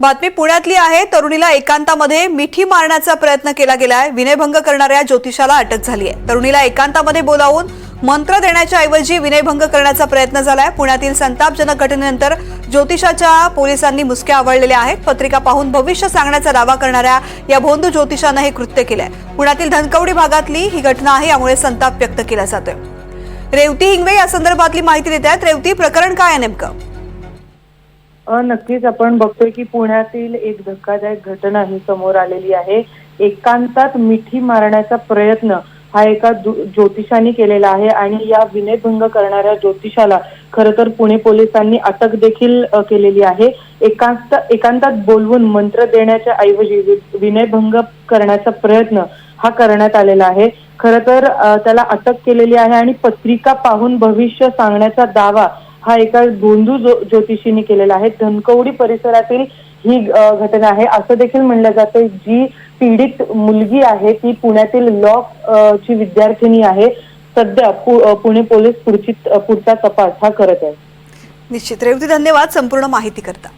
बातमी पुण्यातली आहे. तरुणीला एकांतामध्ये मिठी मारण्याचा प्रयत्न केला गेलाय. विनयभंग करणाऱ्या ज्योतिषाला अटक झाली आहे तरुणीला एकांतामध्ये बोलावून मंत्र देण्याच्या ऐवजी विनयभंग करण्याचा प्रयत्न झालाय. पुण्यातील संतापजनक घटनेनंतर ज्योतिषाच्या पोलिसांनी मुसक्या आवळलेल्या आहेत. पत्रिका पाहून भविष्य सांगण्याचा दावा करणाऱ्या या भोंदू ज्योतिषानं हे कृत्य केलंय. पुण्यातील धनकवडी भागातली ही घटना आहे यामुळे संताप व्यक्त केला जातोय. रेवती हिंगवे या संदर्भातली माहिती देत आहेत. रेवती प्रकरण काय आहे नेमकं? नक्कीच आपण बघतोय की पुण्यातील एक धक्कादायक घटना ही समोर आलेली आहे. एकांतात मिठी मारण्याचा प्रयत्न हा एका दु- ज्योतिषाने केलेला आहे आणि या विनयभंग करणाऱ्या ज्योतिषाला खरं तर पुणे पोलिसांनी अटक देखील केलेली आहे. एकांत एकांतात बोलवून मंत्र देण्याच्या ऐवजी वि- विनयभंग करण्याचा प्रयत्न हा करण्यात आलेला आहे. खरं तर त्याला अटक केलेली आहे आणि पत्रिका पाहून भविष्य सांगण्याचा दावा हा एका गोंधू जो ज्योतिषीने केलेला आहे. धनकवडी परिसरातील ही घटना आहे. असं देखील म्हणलं जातं जी पीडित मुलगी आहे ती पुण्यातील लॉ ची विद्यार्थिनी आहे. सध्या पु- पुणे पोलीस पुढची पुढचा तपास हा करत आहे. निश्चित. रेवती धन्यवाद. संपूर्ण माहिती करता.